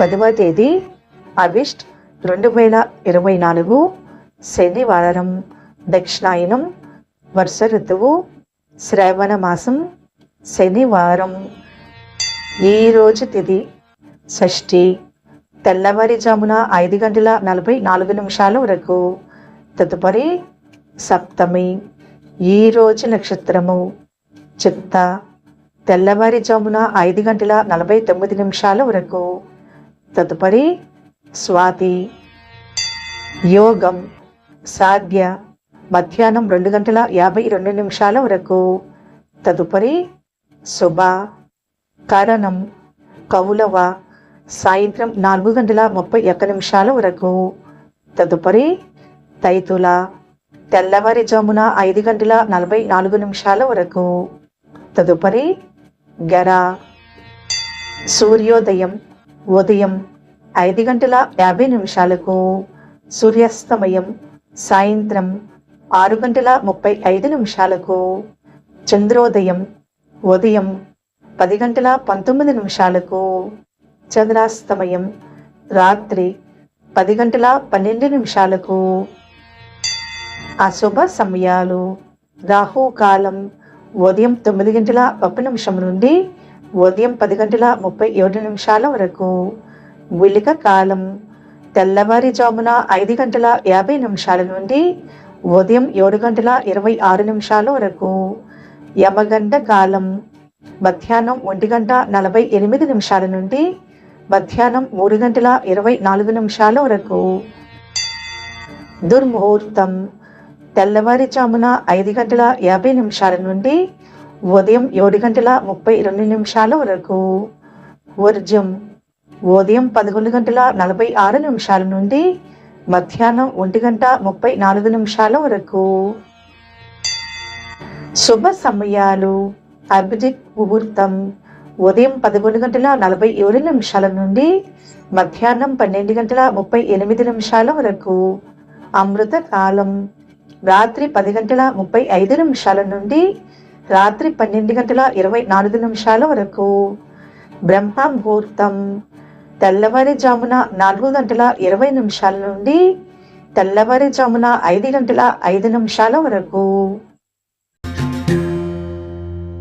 పదవ తేదీ ఆగస్ట్ రెండు వేల ఇరవై నాలుగు శనివారం దక్షిణాయనం వర్ష ఋతువు శ్రావణ మాసం శనివారం. ఈరోజు తిది షష్ఠి తెల్లవారిజామున ఐదు గంటల నలభై నాలుగు నిమిషాల వరకు. తదుపరి సప్తమి ఈరోజు నక్షత్రము చిత్త తెల్లవారిజామున ఐదు గంటల నలభై తొమ్మిది నిమిషాల వరకు. తదుపరి స్వాతి. యోగం సాధ్య. మధ్యాహ్నం రెండు గంటల యాభై రెండు నిమిషాల వరకు. తదుపరి శుభ. కరణం కౌలవ. సాయంత్రం నాలుగు గంటల ముప్పై ఒక్క నిమిషాల వరకు. తదుపరి తైతుల. తెల్లవారిజామున ఐదు గంటల నలభై నాలుగు నిమిషాల వరకు. తదుపరి గర. సూర్యోదయం ఉదయం ఐదు గంటల యాభై నిమిషాలకు సూర్యాస్తమయం సాయంత్రం ఆరు గంటల ముప్పై ఐదు నిమిషాలకు చంద్రోదయం ఉదయం పది గంటల పంతొమ్మిది నిమిషాలకు చంద్రాస్తమయం రాత్రి పది గంటల పన్నెండు నిమిషాలకు అశుభ సమయాలు. రాహుకాలం ఉదయం తొమ్మిది గంటల ఒక నిమిషం నుండి ఉదయం పది గంటల ముప్పై ఏడు నిమిషాల వరకు. గుళిక కాలం. తెల్లవారిజామున ఐదు గంటల యాభై నిమిషాల నుండి ఉదయం ఏడు గంటల ఇరవై ఆరు నిమిషాల వరకు. యమగంట కాలం. మధ్యాహ్నం ఒంటి గంట నలభై ఎనిమిది నిమిషాల నుండి మధ్యాహ్నం మూడు గంటల ఇరవై నాలుగు నిమిషాల వరకు. దుర్ముహూర్తం. తెల్లవారిజామున ఐదు గంటల యాభై నిమిషాల నుండి ఉదయం ఏడు గంటల ముప్పై రెండు నిమిషాల వరకు. వర్జం ఉదయం పదకొండు గంటల నలభై ఆరు నిమిషాల నుండి మధ్యాహ్నం ఒంటి గంట ముప్పై నాలుగు నిమిషాల వరకు. శుభ సమయాలు. అభిజిత్ ముహూర్తం. ఉదయం పదకొండు గంటల నలభై ఏడు నిమిషాల నుండి మధ్యాహ్నం పన్నెండు గంటల ముప్పై ఎనిమిది నిమిషాల వరకు. అమృత కాలం రాత్రి పది గంటల ముప్పై ఐదు నిమిషాల నుండి రాత్రి పన్నెండు గంటల ఇరవై నాలుగు నిమిషాల వరకు. బ్రహ్మ ముహూర్తం తెల్లవారుజామున నాలుగు గంటల ఇరవై నిమిషాల నుండి తెల్లవారుజామున ఐదు గంటల ఐదు నిమిషాల వరకు.